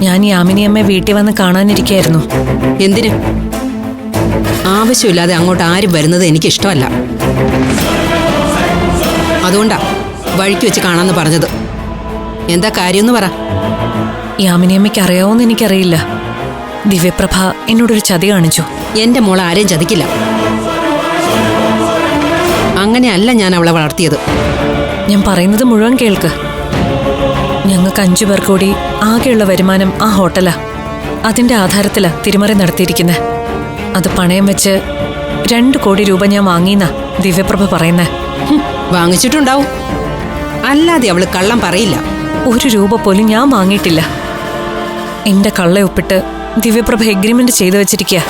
ഞാൻ യാമിനിയമ്മയെ വീട്ടിൽ വന്ന് കാണാനിരിക്കായിരുന്നു. എന്തിന്? ആവശ്യമില്ലാതെ അങ്ങോട്ട് ആരും വരുന്നത് എനിക്ക് ഇഷ്ടമല്ല അതുകൊണ്ടാ വഴിക്ക് വെച്ച് കാണാന്ന് പറഞ്ഞത്. എന്താ കാര്യമെന്ന് പറ. യാമിനിയമ്മയ്ക്ക് അറിയാവോന്ന് എനിക്കറിയില്ല. ദിവ്യപ്രഭ എന്നോടൊരു ചതി കാണിച്ചു. എന്റെ മോൾ ആരെയും ചതിക്കില്ല. അങ്ങനെയല്ല ഞാൻ അവളെ വളർത്തിയത്. ഞാൻ പറയുന്നത് മുഴുവൻ കേൾക്ക്. ഞങ്ങൾക്ക് അഞ്ചു പേർ കൂടി ആകെയുള്ള വരുമാനം ആ ഹോട്ടലാ. അതിന്റെ ആധാരത്തിലാ തിരുമറി നടത്തിയിരിക്കുന്നത് അത് പണയം വെച്ച് രണ്ട് കോടി രൂപ ഞാൻ വാങ്ങിയെന്നാ ദിവ്യപ്രഭ പറയുന്നേ. വാങ്ങിച്ചിട്ടുണ്ടാവും. അല്ലാതെ അവൾ കള്ളം പറയില്ല. ഒരു രൂപ പോലും ഞാൻ വാങ്ങിയിട്ടില്ല. എന്റെ കള്ള ഒപ്പിട്ട് ദിവ്യപ്രഭ എഗ്രിമെന്റ് ചെയ്തു വെച്ചിരിക്കുക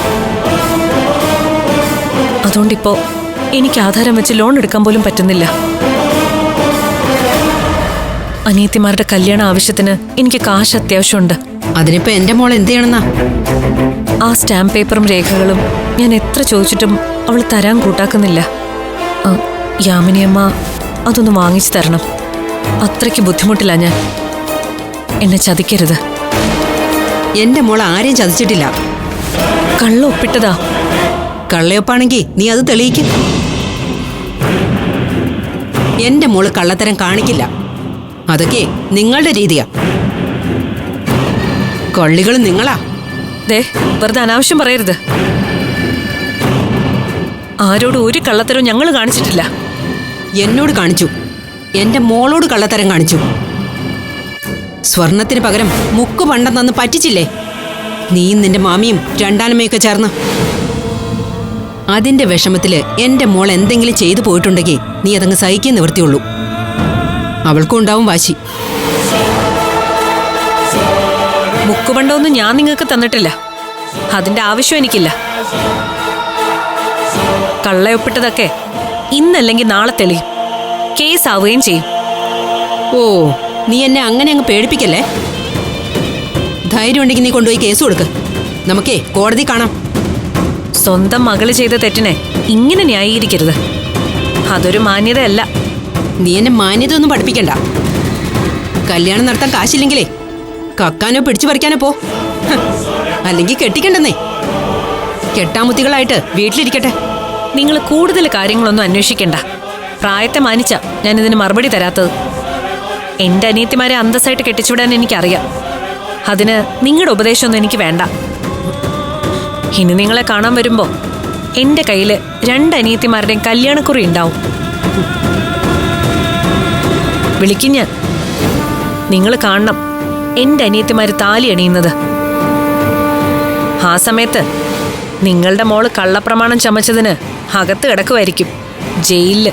അതുകൊണ്ടിപ്പോ എനിക്ക് ആധാരം വെച്ച് ലോൺ എടുക്കാൻ പോലും പറ്റുന്നില്ല. അനിയത്തിമാരുടെ കല്യാണ ആവശ്യത്തിന് എനിക്ക് കാശ് അത്യാവശ്യമുണ്ട്. അതിനിപ്പോ എന്റെ മോൾ എന്ത് ചെയ്യണമെന്നാ ആ സ്റ്റാമ്പ് പേപ്പറും രേഖകളും ഞാൻ എത്ര ചോദിച്ചിട്ടും അവൾ തരാൻ കൂട്ടാക്കുന്നില്ല. യാമിനിയമ്മ അതൊന്ന് വാങ്ങിച്ചു തരണം. അത്രയ്ക്ക് ബുദ്ധിമുട്ടില്ല ഞാൻ. എന്നെ ചതിക്കരുത്. എന്റെ മോൾ ആരെയും ചതിച്ചിട്ടില്ല. കള്ള ഒപ്പിട്ടതാ. കള്ളയൊപ്പാണെങ്കി നീ അത് തെളിയിക്കും. എന്റെ മോൾ കള്ളത്തരം കാണിക്കില്ല. അതൊക്കെ നിങ്ങളുടെ രീതിയാ. കൊള്ളികൾ നിങ്ങളാ. ദേ വെറുതെ അനാവശ്യം പറയരുത്. ആരോട് ഒരു കള്ളത്തരവും ഞങ്ങൾ കാണിച്ചിട്ടില്ല. എന്നോട് കാണിച്ചു. എന്റെ മോളോട് കള്ളത്തരം കാണിച്ചു. സ്വർണത്തിന് പകരം മുക്ക് പണ്ടം തന്ന് പറ്റിച്ചില്ലേ? നീയും നിന്റെ മാമിയും രണ്ടാനമ്മയൊക്കെ ചേർന്ന്. അതിന്റെ വിഷമത്തിൽ എന്റെ മോൾ എന്തെങ്കിലും ചെയ്തു പോയിട്ടുണ്ടെങ്കിൽ നീ അതങ്ങ് സഹിക്കാൻ നിവൃത്തിയുള്ളൂ. അവൾക്കും ഉണ്ടാവും വാശി. മുക്കുപണ്ടമൊന്നും ഞാൻ നിങ്ങൾക്ക് തന്നിട്ടില്ല. അതിന്റെ ആവശ്യം എനിക്കില്ല. കള്ളയൊപ്പിട്ടതൊക്കെ ഇന്നല്ലെങ്കിൽ നാളെ തെളിയും. കേസ് ആവുകയും ചെയ്യും. ഓ നീ എന്നെ അങ്ങനെ അങ്ങ് പേടിപ്പിക്കല്ലേ? ധൈര്യം ഉണ്ടെങ്കിൽ നീ കൊണ്ടുപോയി കേസ് കൊടുക്ക്. നമുക്കേ കോടതി കാണാം. സ്വന്തം മകൾ ചെയ്ത തെറ്റിനെ ഇങ്ങനെ ന്യായീകരിക്കരുത്. അതൊരു മാന്യതയല്ല. നീ എന്നെ മാന്യത ഒന്നും പഠിപ്പിക്കണ്ട. കല്യാണം നടത്താൻ കാശില്ലെങ്കിലേ കക്കാനോ പിടിച്ചു പറിക്കാനോ പോ. അല്ലെങ്കിൽ കെട്ടിക്കണ്ടെന്നേ. കെട്ടാമുത്തികളായിട്ട് വീട്ടിലിരിക്കട്ടെ. നിങ്ങൾ കൂടുതൽ കാര്യങ്ങളൊന്നും അന്വേഷിക്കണ്ട. പ്രായത്തെ മാനിച്ച ഞാൻ ഇതിന് മറുപടി തരാത്തത്. എന്റെ അനിയത്തിമാരെ അന്തസ്സായിട്ട് കെട്ടിച്ചുവിടാൻ എനിക്കറിയാം. അതിന് നിങ്ങളുടെ ഉപദേശമൊന്നും എനിക്ക് വേണ്ട. ഇനി നിങ്ങളെ കാണാൻ വരുമ്പോൾ എന്റെ കയ്യിൽ രണ്ട് അനിയത്തിമാരുടെയും കല്യാണക്കുറി ഉണ്ടാവും. വിളിക്കും ഞാൻ. നിങ്ങൾ കാണണം എന്റെ അനിയത്തിമാര് താലി അണിയുന്നത്. ആ സമയത്ത് നിങ്ങളുടെ മോൾ കള്ളപ്രമാണം ചമച്ചതിന് അകത്ത് കിടക്കുമായിരിക്കും ജയിലിൽ.